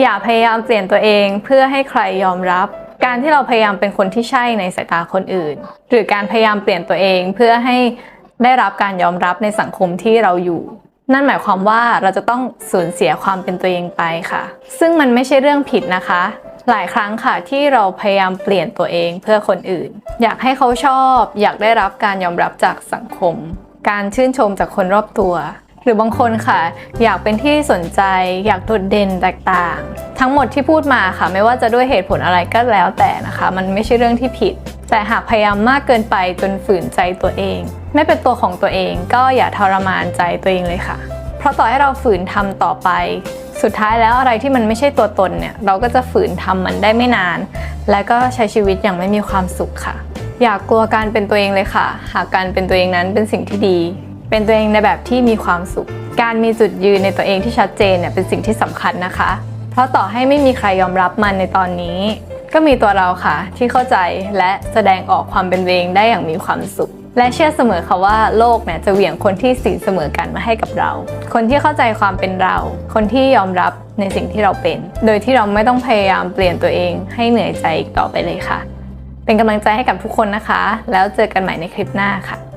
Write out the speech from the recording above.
อย่าพยายามเปลี่ยนตัวเองเพื่อให้ใครยอมรับ การที่เราพยายามเป็นคนที่ใช่ในสายตาคนอื่น หรือการพยายามเปลี่ยนตัวเองเพื่อให้ได้รับการยอมรับในสังคมที่เราอยู่ นั่นหมายความว่าเราจะต้องสูญเสียความเป็นตัวเองไปค่ะ ซึ่งมันไม่ใช่เรื่องผิดนะคะ หลายครั้งค่ะที่เราพยายามเปลี่ยนตัวเองเพื่อคนอื่น อยากให้เขาชอบ อยากได้รับการยอมรับจากสังคม การชื่นชมจากคนรอบตัว หรือบางคนค่ะ อยากเป็นที่สนใจ อยากโดดเด่นแตกต่าง ทั้งหมดที่พูดมาค่ะ ไม่ว่าจะด้วยเหตุผลอะไรก็แล้วแต่นะคะ มันไม่ใช่เรื่องที่ผิด แต่หากพยายามมากเกินไปจนฝืนใจตัวเอง ไม่เป็นตัวของตัวเอง ก็อย่าทรมานใจตัวเองเลยค่ะ เพราะต่อให้เราฝืนทำต่อไป สุดท้ายแล้วอะไรที่มันไม่ใช่ตัวตนเนี่ยเราก็จะฝืนทำมันได้ไม่นาน และก็ใช้ชีวิตอย่างไม่มีความสุขค่ะ อย่ากลัวการเป็นตัวเองเลยค่ะ หากการเป็นตัวเองนั้นเป็นสิ่งที่ดี เป็นตัวเองในแบบที่มีความสุข การมีจุดยืนในตัวเองที่ชัดเจนเนี่ยเป็นสิ่งที่สำคัญนะคะ เพราะต่อให้ไม่มีใครยอมรับมันในตอนนี้ ก็มีตัวเราค่ะ ที่เข้าใจและแสดงออกความเป็นตัวเองได้อย่างมีความสุข และเชื่อเสมอค่ะว่าโลกเนี่ยจะเหวี่ยงคนที่สีเสมอกันมาให้กับเรา คนที่เข้าใจความเป็นเรา คนที่ยอมรับในสิ่งที่เราเป็น โดยที่เราไม่ต้องพยายามเปลี่ยนตัวเองให้เหนื่อยใจอีกต่อไปเลยค่ะ เป็นกำลังใจให้กับทุกคนนะคะ แล้วเจอกันใหม่ในคลิปหน้าค่ะ